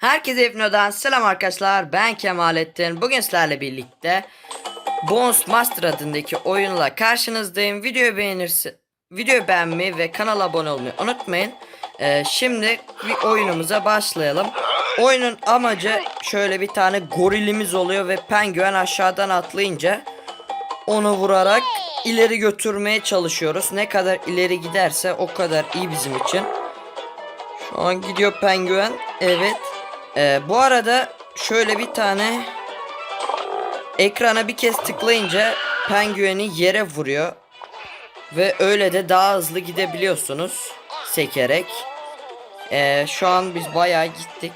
Herkese Hipno'dan selam arkadaşlar. Ben Kemalettin. Bugün sizlerle birlikte Bones Master adındaki oyunla karşınızdayım. Videoyu beğenirse videoyu beğenmeyi ve kanala abone olmayı unutmayın. Ee, şimdi bir oyunumuza başlayalım. Oyunun amacı şöyle bir tane gorilimiz oluyor ve penguen aşağıdan atlayınca onu vurarak ileri götürmeye çalışıyoruz. Ne kadar ileri giderse o kadar iyi bizim için. Şu an gidiyor penguen. Evet. Ee, bu arada şöyle bir tane ekrana bir kez tıklayınca pengueni yere vuruyor. Ve öyle de daha hızlı gidebiliyorsunuz. Sekerek. Ee, şu an biz bayağı gittik.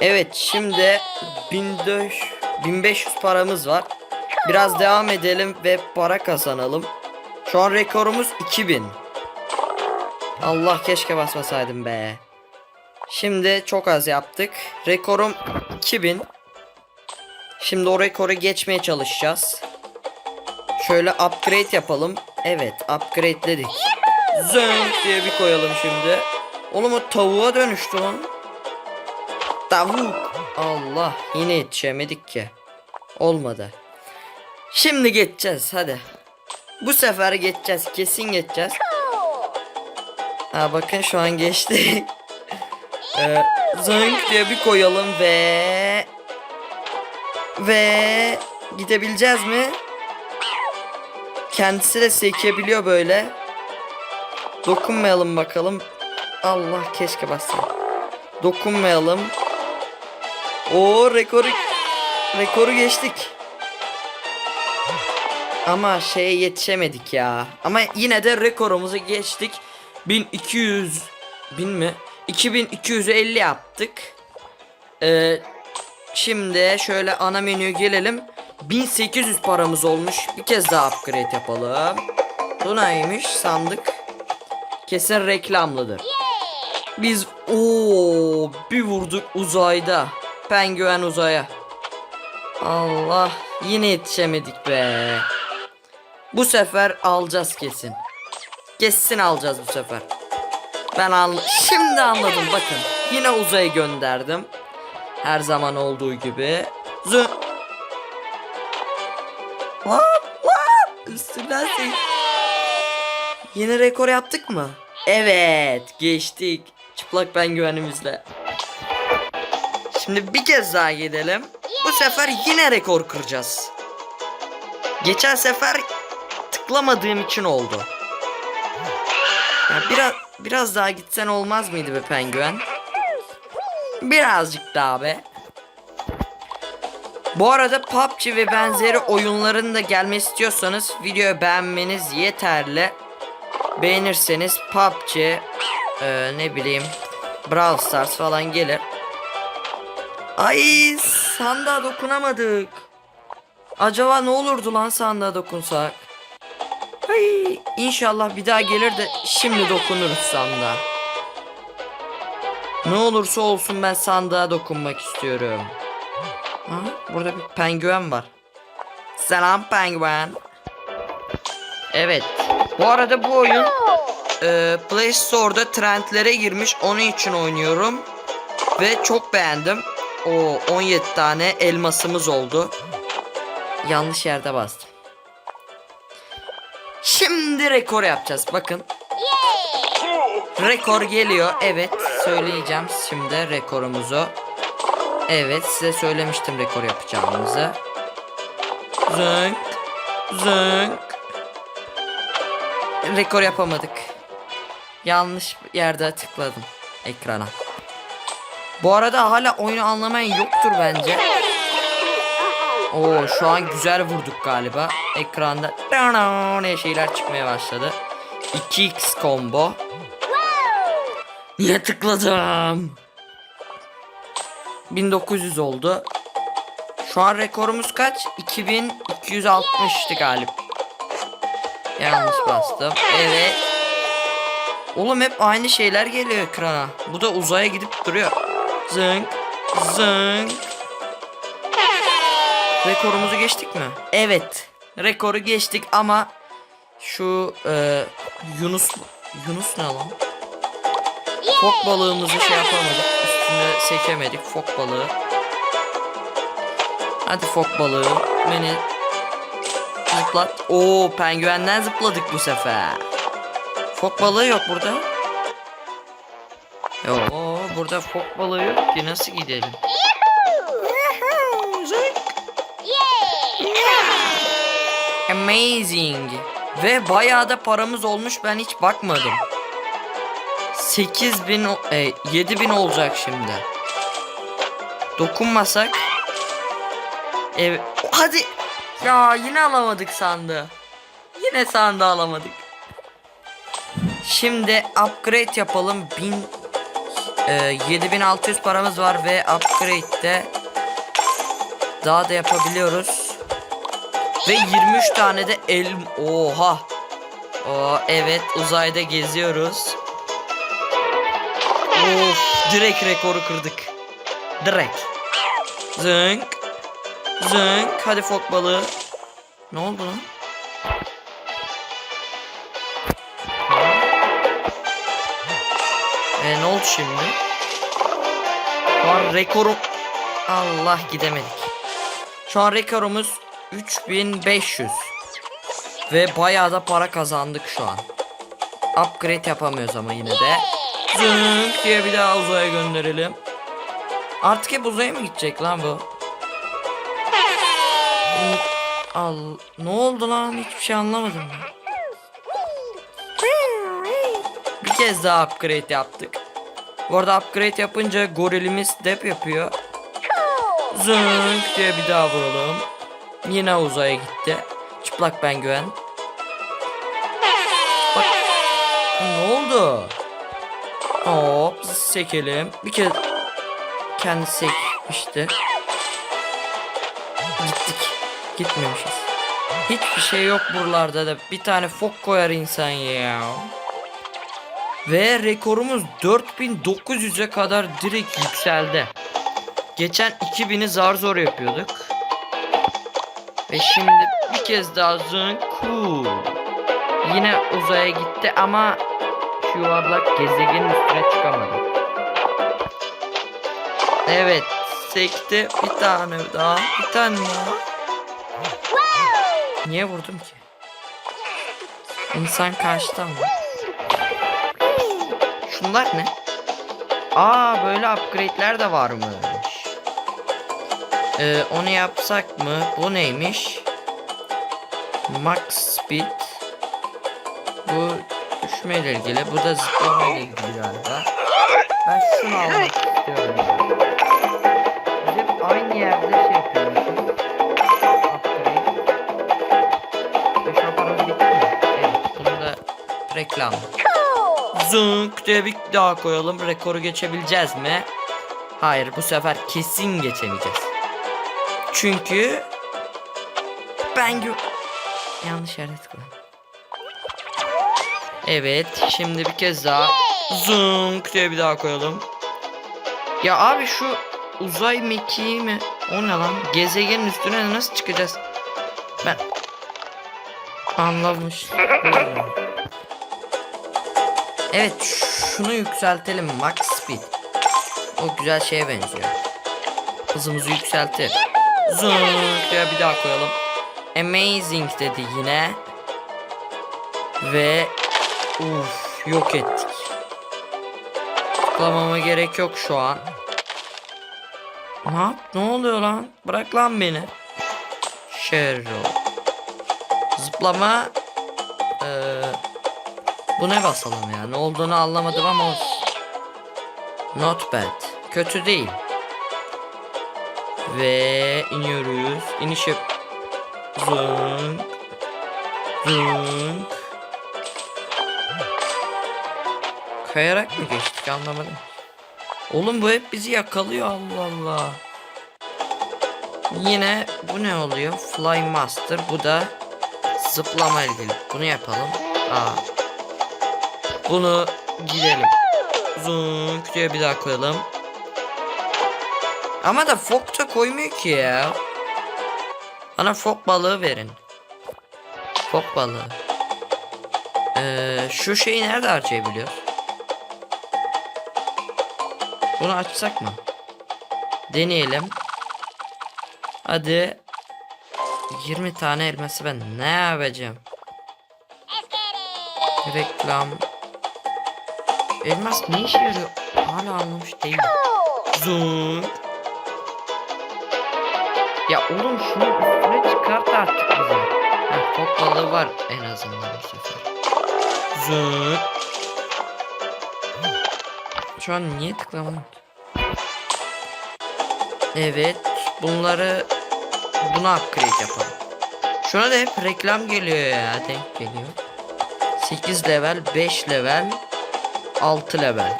Evet şimdi 1400 1500 paramız var. Biraz devam edelim ve para kazanalım. Şu an rekorumuz 2000. Allah keşke basmasaydım be. Şimdi çok az yaptık. Rekorum 2000. Şimdi o rekoru geçmeye çalışacağız. Şöyle upgrade yapalım. Evet upgrade'ledik. Zönk diye bir koyalım şimdi. Oğlum o tavuğa dönüştü lan. Tavuk. Allah yine yetişemedik ki. Olmadı. Şimdi geçeceğiz hadi. Bu sefer geçeceğiz kesin geçeceğiz. Ha bakın şu an geçti. ee, zınk diye bir koyalım ve ve gidebileceğiz mi? Kendisi de sekebiliyor böyle. Dokunmayalım bakalım. Allah keşke bassam. Dokunmayalım. O rekoru rekoru geçtik. Ama şeye yetişemedik ya. Ama yine de rekorumuzu geçtik. 1200 bin mi? 2250 yaptık. Ee, şimdi şöyle ana menüye gelelim. 1800 paramız olmuş. Bir kez daha upgrade yapalım. Bu neymiş sandık? Kesin reklamlıdır. Biz o bir vurduk uzayda. Penguen uzaya. Allah yine yetişemedik be. Bu sefer alacağız kesin. Kesin alacağız bu sefer. Ben anla Şimdi anladım bakın. Yine uzaya gönderdim. Her zaman olduğu gibi. Zı Lan lan üstünden sek. Yine rekor yaptık mı? Evet geçtik. Çıplak ben güvenimizle. Şimdi bir kez daha gidelim. Bu sefer yine rekor kıracağız. Geçen sefer tıklamadığım için oldu. Ya biraz biraz daha gitsen olmaz mıydı be penguen? Birazcık daha be. Bu arada PUBG ve benzeri oyunların da gelmesi istiyorsanız videoyu beğenmeniz yeterli. Beğenirseniz PUBG, e, ne bileyim Brawl Stars falan gelir. Ay sandığa dokunamadık. Acaba ne olurdu lan sandığa dokunsak? Ay inşallah bir daha gelir de şimdi dokunuruz sandığa. Ne olursa olsun ben sandığa dokunmak istiyorum. Ha, burada bir penguen var. Selam penguen. Evet. Bu arada bu oyun e, Play Store'da trendlere girmiş. Onun için oynuyorum. Ve çok beğendim. O 17 tane elmasımız oldu. Yanlış yerde bastım. Şimdi rekor yapacağız. Bakın. Rekor geliyor. Evet. Söyleyeceğim şimdi rekorumuzu. Evet. Size söylemiştim rekor yapacağımızı. Zınk. Zınk. Rekor yapamadık. Yanlış yerde tıkladım ekrana. Bu arada hala oyunu anlamayan yoktur bence. Oo şu an güzel vurduk galiba. Ekranda ne şeyler çıkmaya başladı. 2x combo. Niye tıkladım? 1900 oldu. Şu an rekorumuz kaç? 2260'tı galiba. Yanlış bastım. Evet. Oğlum hep aynı şeyler geliyor ekrana. Bu da uzaya gidip duruyor. Zınk. Zınk. Rekorumuzu geçtik mi? Evet. Rekoru geçtik ama şu e, Yunus Yunus ne lan? Fok balığımızı şey yapamadık. Üstüne seçemedik. Fok balığı. Hadi fok balığı. Beni zıplat. Oo penguenden zıpladık bu sefer. Fok balığı yok burada. Oo, burada fok balığı yok ki nasıl gidelim? Amazing. Ve bayağı da paramız olmuş ben hiç bakmadım. 8000 o- e, 7000 olacak şimdi. Dokunmasak. Evet. Hadi. Ya yine alamadık sandı. Yine sandı alamadık. Şimdi upgrade yapalım. 1000 e, 7600 paramız var ve upgrade'de daha da yapabiliyoruz. Ve 23 tane de el oha. Oo evet uzayda geziyoruz. Of direkt rekoru kırdık. Direkt. Zınk. Zınk. Hadi fok balığı. Ne oldu lan? E ne oldu şimdi? Şu an rekorum... Allah gidemedik. Şu an rekorumuz 3500. Ve bayağı da para kazandık şu an. Upgrade yapamıyoruz ama yine de. Zınk diye bir daha uzaya gönderelim. Artık hep uzaya mı gidecek lan bu? Al, ne oldu lan? Hiçbir şey anlamadım ben. Bir kez daha upgrade yaptık. Bu arada upgrade yapınca gorilimiz step yapıyor. Zınk diye bir daha vuralım. Yine uzaya gitti. Çıplak ben güven. Bak. Ne oldu? Hop sekelim. Bir kez kendi sekmişti. Gittik. Gitmemişiz. Hiçbir şey yok buralarda da. Bir tane fok koyar insan ya. Ve rekorumuz 4900'e kadar direkt yükseldi. Geçen 2000'i zar zor yapıyorduk. Ve şimdi bir kez daha zın cool. Yine uzaya gitti ama şu yuvarlak gezegenin üstüne çıkamadı. Evet sekti bir tane daha bir tane daha. Niye vurdum ki? İnsan kaçtı mı? Şunlar ne? Aa böyle upgrade'ler de varmış. Ee, onu yapsak mı? Bu neymiş? Max speed. Bu düşmeyle ilgili. Bu da zıplamayla ilgili galiba. Ben şunu almak istiyorum. hep aynı yerde şey da reklam. Zunk diye bir daha koyalım. Rekoru geçebileceğiz mi? Hayır bu sefer kesin geçemeyeceğiz. Çünkü ben gö yanlış tıkladım. Evet şimdi bir kez daha zunk diye bir daha koyalım. Ya abi şu uzay mekiği mi? O ne lan? Gezegenin üstüne nasıl çıkacağız? Ben anlamış. Evet şunu yükseltelim max speed. O güzel şeye benziyor. Hızımızı yükseltir. Zoom diye bir daha koyalım. Amazing dedi yine. Ve uf yok ettik. Tıklamama gerek yok şu an. Ne yap? Ne oluyor lan? Bırak lan beni. Şerro. Zıplama. Eee bu ne basalım ya? Ne olduğunu anlamadım ama olsun. Not bad. Kötü değil. Ve iniyoruz. İniş yap. Zınk. Zınk. Kayarak mı geçtik anlamadım. Oğlum bu hep bizi yakalıyor Allah Allah. Yine bu ne oluyor? Fly Master. Bu da zıplama ilgili. Bunu yapalım. Aa, bunu gidelim. Zunk diye bir daha koyalım. Ama da fok da koymuyor ki ya. Bana fok balığı verin. Fok balığı. Ee, şu şeyi nerede harcayabiliyor? Bunu açsak mı? Deneyelim. Hadi. 20 tane elması ben ne yapacağım? Reklam. Elmas ne işe yarıyor? Hala anlamış değilim. Zoom. Ya oğlum şunu üstüne çıkart artık bize. Ha, fok balığı var en azından bu sefer. Zoom. Şu an niye tıklamadım ki? Evet. Bunları buna upgrade yapalım. Şuna da hep reklam geliyor ya. Denk geliyor. 8 level, 5 level, 6 level.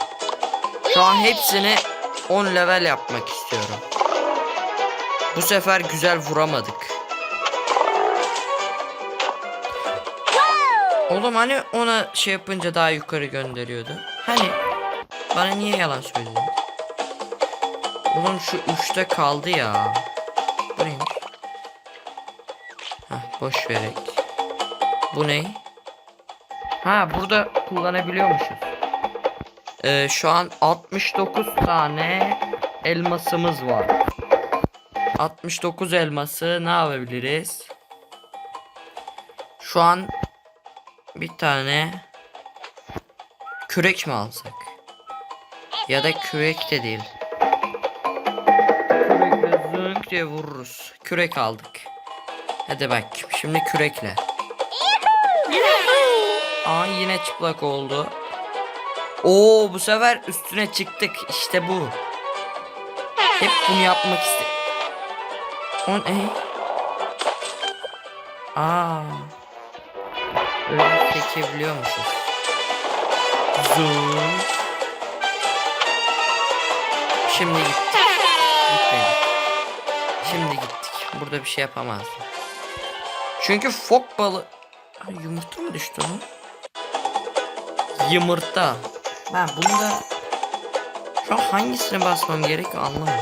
Şu an hepsini 10 level yapmak istiyorum. Bu sefer güzel vuramadık. Oğlum hani ona şey yapınca daha yukarı gönderiyordu. Hani bana niye yalan söyledin? Oğlum şu üçte kaldı ya. Bu neymiş? Hah boş verek. Bu ne? Ha burada kullanabiliyormuşuz. Ee, şu an 69 tane elmasımız var. 69 elması ne yapabiliriz? Şu an bir tane kürek mi alsak? Ya da kürek de değil. Kürekle zınk diye vururuz. Kürek aldık. Hadi bak şimdi kürekle. Aa yine çıplak oldu. Oo bu sefer üstüne çıktık. İşte bu. Hep bunu yapmak iste. O ne? Aa. Öyle çekebiliyormuşuz. Zoom. Şimdi gittik. Gitmedik. Şimdi gittik. Burada bir şey yapamazdım. Çünkü fok balı... Ay, yumurta mı düştü lan? Yumurta. Ben bunda... Şu an hangisine basmam gerek anlamadım.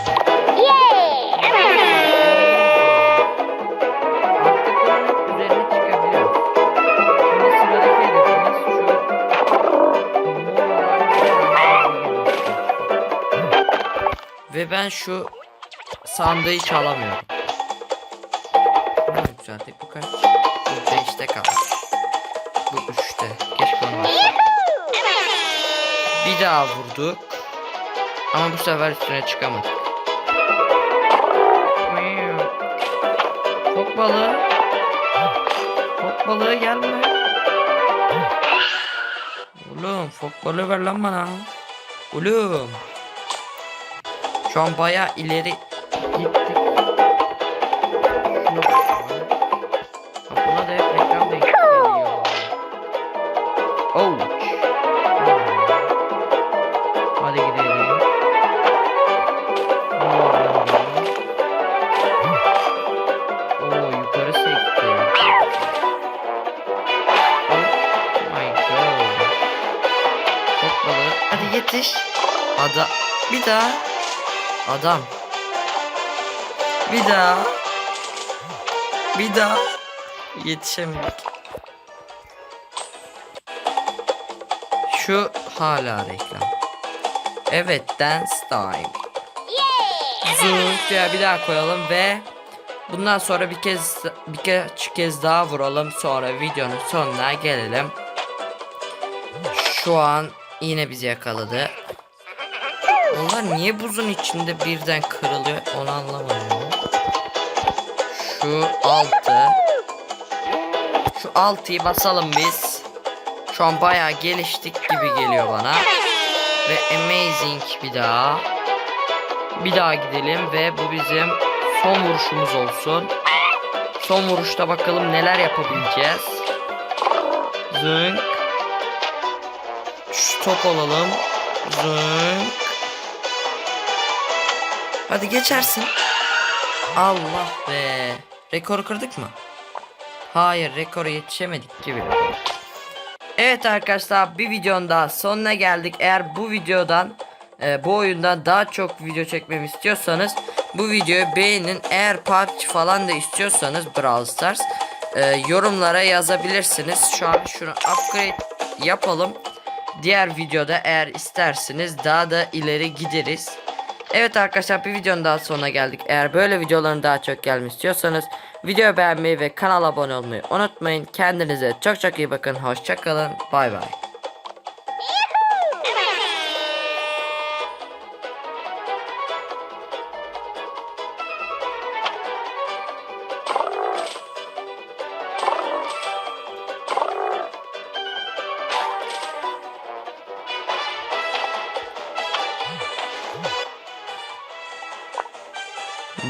Ve ben şu sandığı çalamıyorum. Ne yükselttik bu kaç? Bu 5'te kalmış. Bu 3'te. Keşke. Bir daha vurduk. Ama bu sefer üstüne çıkamadık. Fok balığı. Fok balığı gel buraya. Oğlum fok balığı ver lan bana. Oğlum. Şu an baya ileri gittik. Buna da hep reklam denk. Hadi gidelim. Oo yukarı sekti. Oh my god. Çok balığı. Hadi yetiş. Ada bir daha. Adam. Bir daha. Bir daha. Yetişemedik. Şu hala reklam. Evet dance time. Zoom ya bir daha koyalım ve bundan sonra bir kez birkaç kez daha vuralım sonra videonun sonuna gelelim. Şu an yine bizi yakaladı. Onlar niye buzun içinde birden kırılıyor onu anlamadım. Şu altı. Şu altıyı basalım biz. Şu an bayağı geliştik gibi geliyor bana. Ve amazing bir daha. Bir daha gidelim ve bu bizim son vuruşumuz olsun. Son vuruşta bakalım neler yapabileceğiz. Zınk. Şu top olalım. Zınk. Hadi geçersin. Allah be. Rekoru kırdık mı? Hayır rekoru yetişemedik gibi. Evet arkadaşlar bir videonun daha sonuna geldik. Eğer bu videodan e, bu oyundan daha çok video çekmemi istiyorsanız bu videoyu beğenin. Eğer PUBG falan da istiyorsanız Brawl Stars e, yorumlara yazabilirsiniz. Şu an şunu upgrade yapalım. diğer videoda eğer isterseniz daha da ileri gideriz. Evet arkadaşlar bir videonun daha sonuna geldik. Eğer böyle videoların daha çok gelmek istiyorsanız videoyu beğenmeyi ve kanala abone olmayı unutmayın. Kendinize çok çok iyi bakın. Hoşçakalın. Bay bay.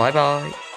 Bay bay.